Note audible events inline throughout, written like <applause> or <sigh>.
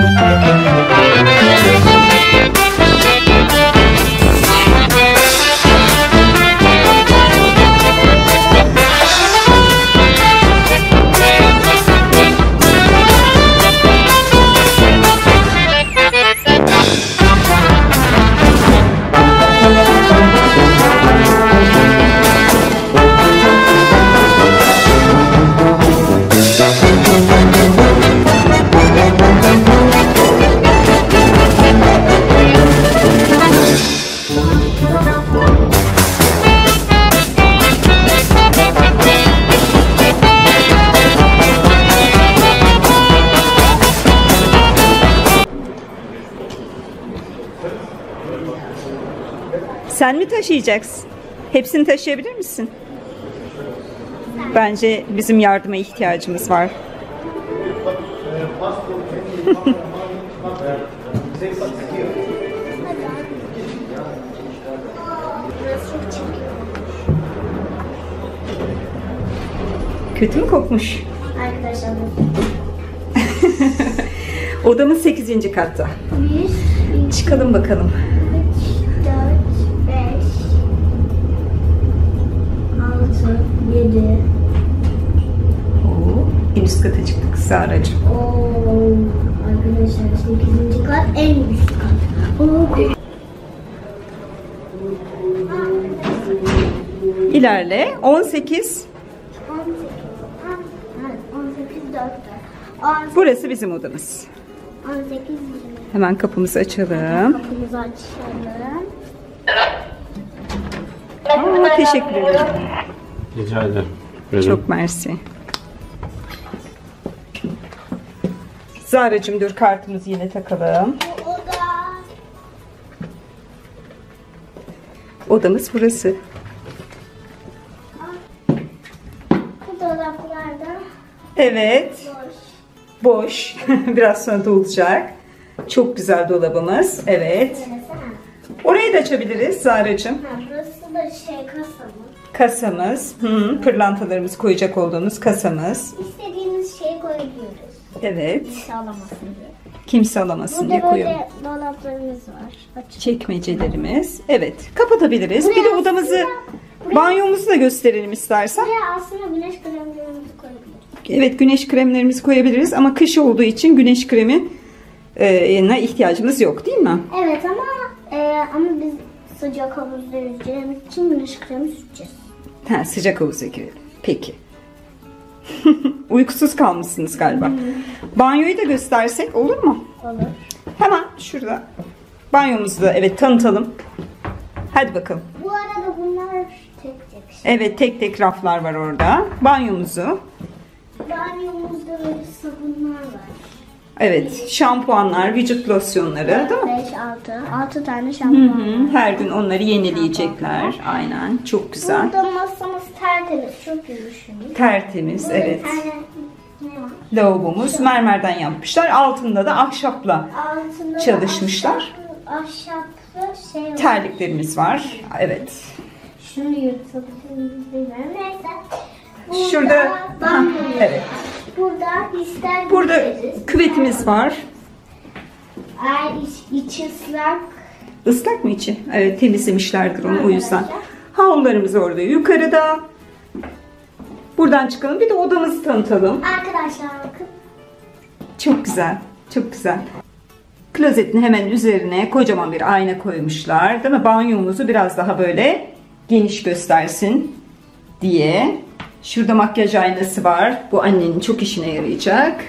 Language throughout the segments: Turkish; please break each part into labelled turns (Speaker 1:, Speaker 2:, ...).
Speaker 1: Música Sen mi taşıyacaksın? Hepsini taşıyabilir misin? Bence bizim yardıma ihtiyacımız var. Kötü mü kokmuş?
Speaker 2: Arkadaşlar <laughs>
Speaker 1: Odamız 8. katta.
Speaker 2: 100, 2,
Speaker 1: Çıkalım bakalım. En üst kata çıktık Saracığım.
Speaker 2: Oo, arkadaşlar 8. kat en üst kat. Oo.
Speaker 1: İlerle. 18.
Speaker 2: 18, evet, 18, 4, 4.
Speaker 1: Burası bizim odamız.
Speaker 2: 18, 20.
Speaker 1: Hemen kapımızı açalım.
Speaker 2: Kapımızı açalım.
Speaker 1: Aa, teşekkür ederim.
Speaker 3: Rica ederim.
Speaker 1: Çok mersi. Zara'cığım dur kartımızı yine takalım. Odamız burası. Evet.
Speaker 2: boş.
Speaker 1: Boş. <laughs> Biraz sonra dolacak. Çok güzel dolabımız. Evet. Orayı da açabiliriz Zara'cığım.
Speaker 2: Burası da şey kasa mı?
Speaker 1: Kasamız. Hı, pırlantalarımızı koyacak olduğumuz kasamız.
Speaker 2: Koyabiliyoruz.
Speaker 1: Evet.
Speaker 2: Kimse alamasın diye.
Speaker 1: Kimse alamasın diye
Speaker 2: Burada böyle dolaplarımız var. Açık.
Speaker 1: Çekmecelerimiz. Evet. Kapatabiliriz. Bir de
Speaker 2: Buraya
Speaker 1: odamızı,
Speaker 2: aslında- buraya-
Speaker 1: banyomuzu da gösterelim istersen.
Speaker 2: Buraya aslında güneş kremlerimizi koyabiliriz.
Speaker 1: Evet güneş kremlerimizi koyabiliriz ama kış olduğu için güneş kremi e, ne ihtiyacımız yok değil mi?
Speaker 2: Evet ama e, ama biz sıcak havuzda yüzeceğimiz için güneş kremi süreceğiz.
Speaker 1: Ha, sıcak havuza girelim. Peki. <laughs> Uykusuz kalmışsınız galiba. Banyoyu da göstersek olur mu?
Speaker 2: Olur.
Speaker 1: Hemen şurada. Banyomuzu da evet tanıtalım. Hadi bakalım.
Speaker 2: Bu arada bunlar tek tek şey.
Speaker 1: Evet tek tek raflar var orada. Banyomuzu.
Speaker 2: Banyomuzda böyle sabunlar var.
Speaker 1: Evet şampuanlar, vücut losyonları değil mi?
Speaker 2: 5, 6. 6 tane
Speaker 1: Hı
Speaker 2: şampuan
Speaker 1: hı,
Speaker 2: var.
Speaker 1: Her gün onları yenileyecekler. Aynen. Çok güzel.
Speaker 2: Burada masamız tertemiz. Çok düşünün.
Speaker 1: Tertemiz. Evet. Lavabomuz mermerden yapmışlar. Altında da ahşapla
Speaker 2: Altında da
Speaker 1: Çalışmışlar.
Speaker 2: Ahşaplı, şey var.
Speaker 1: terliklerimiz var. Evet.
Speaker 2: Şunu bilmiyorum. Neyse.
Speaker 1: Şurada ha, evet.
Speaker 2: Burada ister
Speaker 1: Burada
Speaker 2: gideriz.
Speaker 1: küvetimiz var.
Speaker 2: Eğer iç, içi ıslak
Speaker 1: Islak mı içi? Evet temizlemişlerdir onu o yüzden. Havlularımız orada yukarıda. Buradan çıkalım. Bir de odamızı tanıtalım.
Speaker 2: Arkadaşlar bakın.
Speaker 1: Çok güzel. Çok güzel. Klozetin hemen üzerine kocaman bir ayna koymuşlar. Değil mi? Banyomuzu biraz daha böyle geniş göstersin diye. Şurada makyaj aynası var. Bu annenin çok işine yarayacak.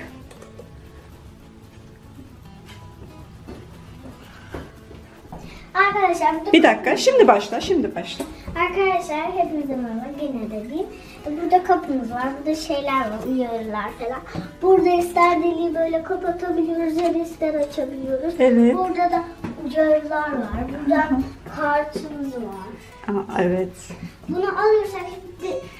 Speaker 2: Arkadaşlar
Speaker 1: Bir dakika. Şimdi başla. Şimdi başla.
Speaker 2: arkadaşlar hepinize merhaba gene de diyeyim. Burada kapımız var. Burada şeyler var. Uyarılar falan. Burada ister deliği böyle kapatabiliyoruz ya da ister açabiliyoruz.
Speaker 1: Evet.
Speaker 2: Burada da uyarılar var. Burada kartımız var.
Speaker 1: Aa, evet.
Speaker 2: Bunu alırsak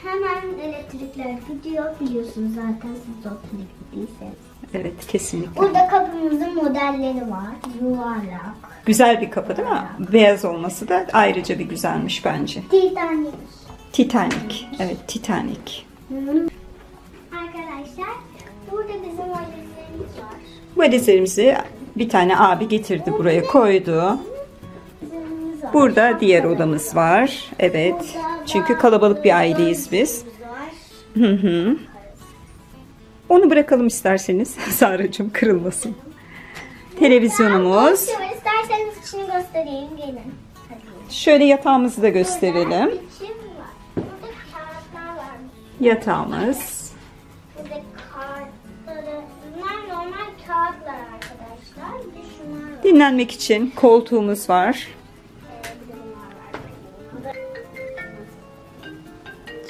Speaker 2: hemen elektrikler gidiyor. Biliyorsunuz zaten siz doktora gittiyseniz.
Speaker 1: Evet kesinlikle.
Speaker 2: Burada kapımızın modelleri var. Yuvarlak.
Speaker 1: Güzel bir kapı değil mi? Beyaz olması da ayrıca bir güzelmiş bence.
Speaker 2: Titanic.
Speaker 1: Titanic. Evet Titanic.
Speaker 2: Arkadaşlar burada bizim valizlerimiz var.
Speaker 1: Valizlerimizi bir tane abi getirdi buraya koydu. Burada diğer odamız var. Evet. Çünkü kalabalık bir aileyiz biz. Hı hı. Onu bırakalım isterseniz. <laughs> Sarıcığım kırılmasın. Televizyonumuz.
Speaker 2: İsterseniz içini göstereyim gelin. Hadi.
Speaker 1: Şöyle yatağımızı da gösterelim. Yatağımız.
Speaker 2: Burada kartları. Bunlar normal kağıtlar arkadaşlar. Bir de şunlar var.
Speaker 1: Dinlenmek için koltuğumuz var.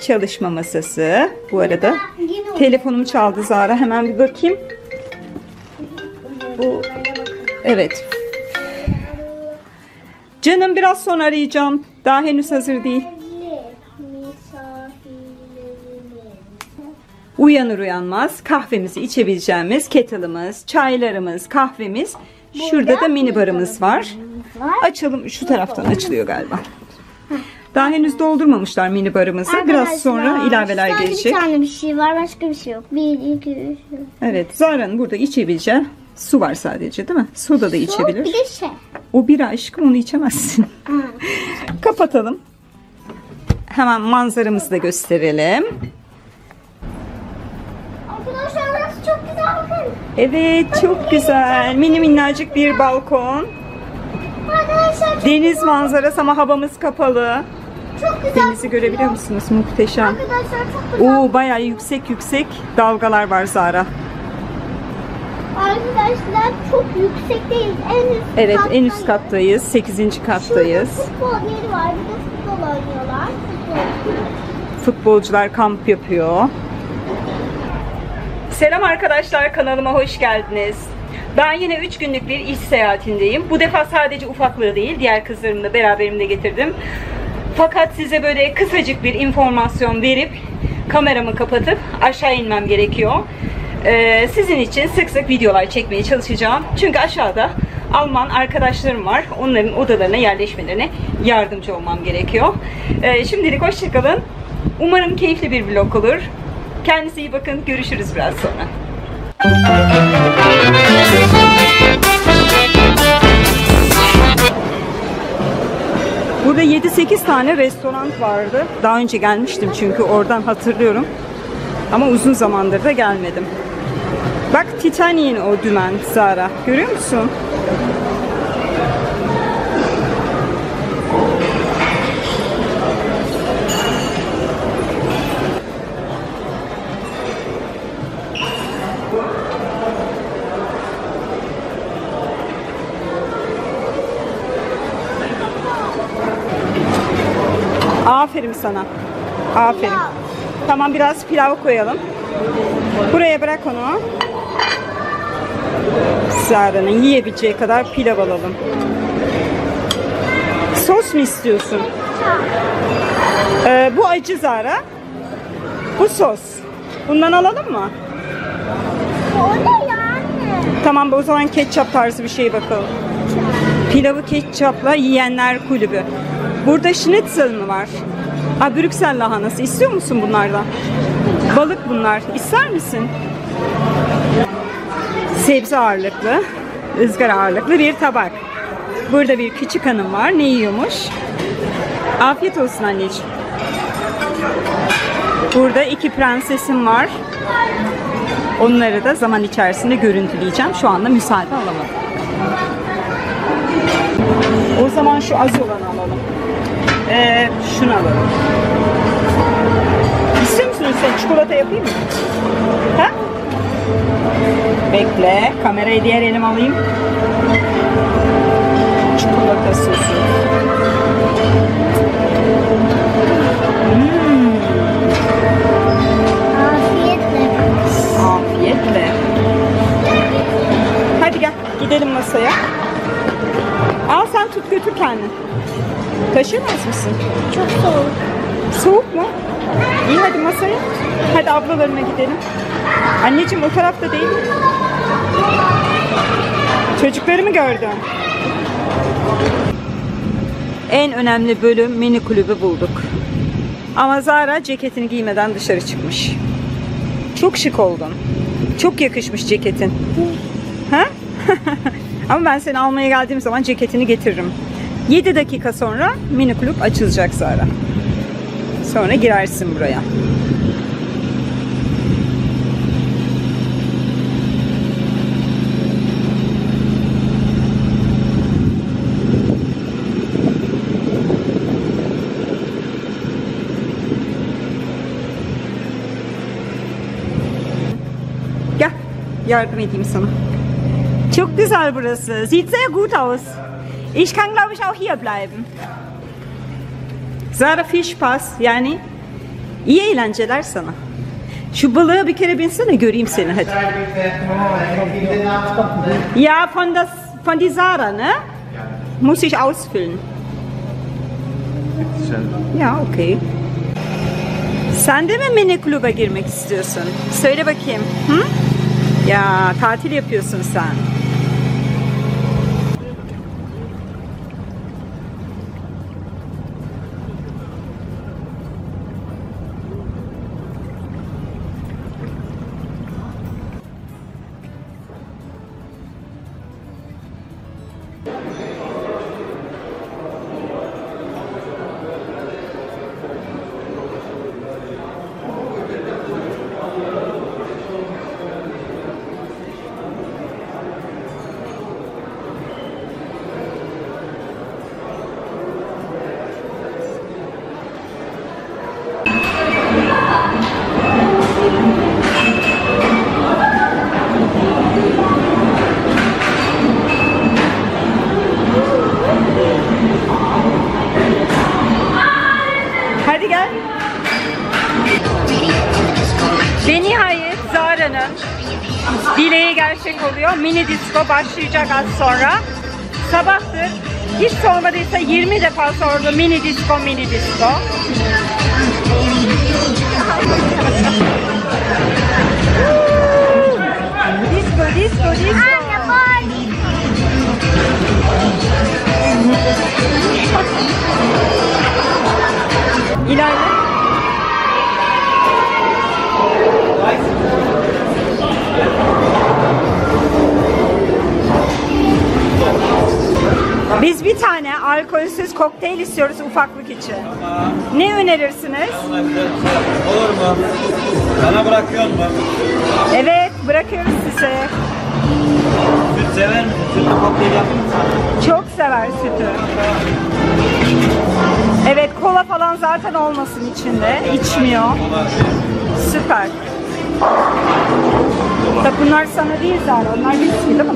Speaker 1: Çalışma masası. Bu arada telefonum çaldı Zara. Hemen bir bakayım. Bu evet. Canım biraz sonra arayacağım. Daha henüz hazır değil. Uyanır uyanmaz kahvemizi içebileceğimiz kettle'ımız, çaylarımız, kahvemiz. Şurada da mini barımız var. Açalım. Şu taraftan açılıyor galiba. Daha henüz doldurmamışlar mini barımızı. Biraz sonra ilaveler
Speaker 2: Sadece
Speaker 1: gelecek.
Speaker 2: Bir tane bir şey var başka bir şey yok. Bir, iki, üç.
Speaker 1: Evet, Zara'nın burada içebileceği su var sadece değil mi? Soda da
Speaker 2: Bir
Speaker 1: içebilir.
Speaker 2: de şey.
Speaker 1: O bira aşkım onu içemezsin. Kapatalım. Hemen manzaramızı da gösterelim.
Speaker 2: Bakın.
Speaker 1: Evet, çok güzel. Mini minnacık bir balkon.
Speaker 2: Arkadaşlar çok,
Speaker 1: Deniz manzarası ama havamız kapalı.
Speaker 2: çok güzel.
Speaker 1: Denizi görebiliyor musunuz? Muhteşem.
Speaker 2: Arkadaşlar çok güzel.
Speaker 1: Oo bayağı yüksek yüksek dalgalar var Zara.
Speaker 2: Arkadaşlar çok yüksek değil. En üst
Speaker 1: Evet en üst
Speaker 2: kattayız.
Speaker 1: kattayız. 8. kattayız.
Speaker 2: Şurada futbol yeri var. Bir de futbol oynuyorlar. Futbol.
Speaker 1: Futbolcular kamp yapıyor. Selam arkadaşlar kanalıma hoş geldiniz. Ben yine 3 günlük bir iş seyahatindeyim. Bu defa sadece ufaklığı değil diğer kızlarımı da beraberimde getirdim. Fakat size böyle kısacık bir informasyon verip kameramı kapatıp aşağı inmem gerekiyor. Ee, sizin için sık sık videolar çekmeye çalışacağım. Çünkü aşağıda Alman arkadaşlarım var. Onların odalarına yerleşmelerine yardımcı olmam gerekiyor. Ee, şimdilik hoşçakalın. Umarım keyifli bir vlog olur. Kendinize iyi bakın. Görüşürüz biraz sonra. Burada 7-8 tane restoran vardı. Daha önce gelmiştim çünkü oradan hatırlıyorum. Ama uzun zamandır da gelmedim. Bak Titanic'in o dümen Zara. Görüyor musun? Aferin sana. Aferin. Tamam biraz pilav koyalım. Buraya bırak onu. Zara'nın yiyebileceği kadar pilav alalım. Sos mu istiyorsun? Ee, bu acı Zara. Bu sos. Bundan alalım mı? Tamam o zaman ketçap tarzı bir şey bakalım. Pilavı ketçapla yiyenler kulübü. Burada schnitzel mi var? Ha Brüksel lahanası. İstiyor musun bunlardan? Balık bunlar. İster misin? Sebze ağırlıklı, ızgara ağırlıklı bir tabak. Burada bir küçük hanım var. Ne yiyormuş? Afiyet olsun anneciğim. Burada iki prensesim var. Onları da zaman içerisinde görüntüleyeceğim. Şu anda müsaade alamadım. O zaman şu az olanı alalım. Ee, şunu alalım. İstiyor musun sen çikolata yapayım mı? Ha? Bekle. Kamerayı diğer elim alayım. Çikolata sosu. Hmm,
Speaker 2: Afiyetle.
Speaker 1: afiyetle. Hadi gel gidelim masaya. Tut götür kendin. Taşıyamaz mısın?
Speaker 2: Çok soğuk.
Speaker 1: Soğuk mu? İyi hadi masaya. Hadi ablalarına gidelim. Anneciğim o tarafta değil. Çocukları mı gördün? En önemli bölüm mini kulübü bulduk. Ama Zara ceketini giymeden dışarı çıkmış. Çok şık oldun. Çok yakışmış ceketin. Ha? <laughs> Ama ben seni almaya geldiğim zaman ceketini getiririm. 7 dakika sonra mini kulüp açılacak Zara. Sonra girersin buraya. Gel, yardım edeyim sana. Çok güzel burası. Sieht sehr gut aus. Ich kann glaube ich auch hier bleiben. Zara viel Spaß. Yani iyi eğlenceler sana. Şu balığa bir kere binsene göreyim seni hadi. Ja, von das von die Zara, ne? Muss ich ausfüllen. Ya okey. Sen de mi mini kulübe girmek istiyorsun? Söyle bakayım. Hı? Ya tatil yapıyorsun sen. dileği gerçek oluyor. Mini disco başlayacak az sonra. Sabahtır. Hiç sormadıysa 20 defa sordu mini disco mini disco. disco disco disco.
Speaker 2: Anne
Speaker 1: bir tane alkolsüz kokteyl istiyoruz ufaklık için. Ne önerirsiniz?
Speaker 4: Olur mu? Bana bırakıyor mu?
Speaker 1: Evet, bırakıyoruz size.
Speaker 4: Süt sever misin? Sütlü kokteyl yapayım mı?
Speaker 1: Çok sever sütü. Evet, kola falan zaten olmasın içinde. İçmiyor. Süper. Tabi bunlar sana değil zaten. Onlar bizim değil mi?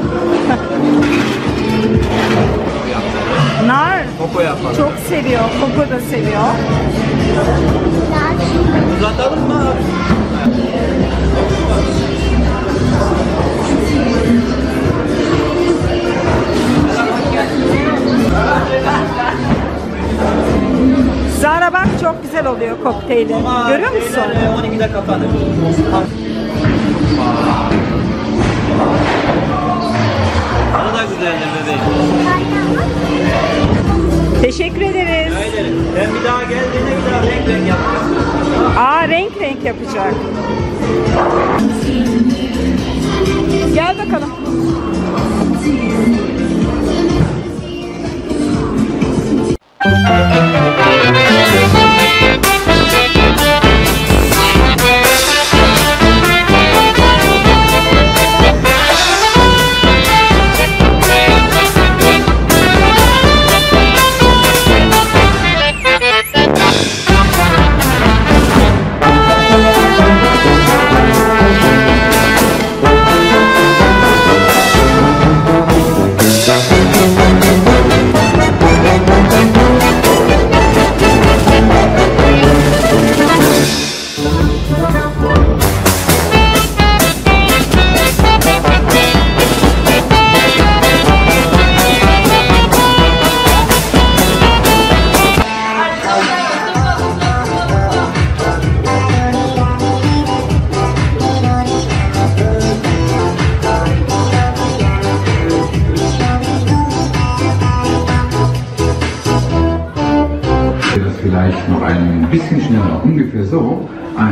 Speaker 1: <laughs> Nar
Speaker 4: Koko yapar.
Speaker 1: çok seviyor. Koko da seviyor.
Speaker 4: Uzatalım mı abi?
Speaker 1: Zara bak çok güzel oluyor kokteyli. Görüyor musun?
Speaker 4: şeyler, e, 12'de kapanır. Tadı da güzeldir bebeğim.
Speaker 1: Teşekkür ederiz.
Speaker 4: Ben bir daha geldiğinde bir daha renk renk yapacağım.
Speaker 1: Aa renk renk yapacak. Gel bakalım.
Speaker 5: Das vielleicht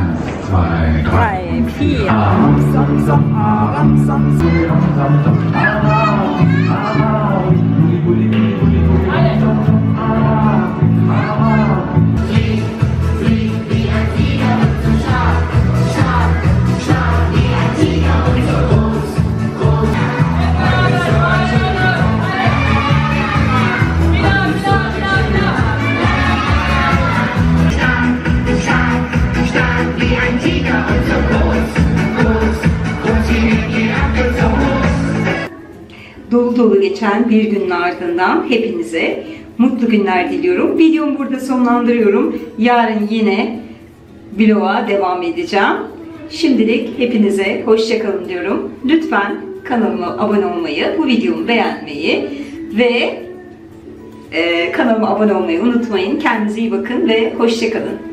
Speaker 5: Eins, zwei, drei,
Speaker 1: drei vier. vier. Dolu dolu geçen bir günün ardından hepinize mutlu günler diliyorum. Videomu burada sonlandırıyorum. Yarın yine vloga devam edeceğim. Şimdilik hepinize hoşçakalın diyorum. Lütfen kanalıma abone olmayı, bu videomu beğenmeyi ve e, kanalıma abone olmayı unutmayın. Kendinize iyi bakın ve hoşçakalın.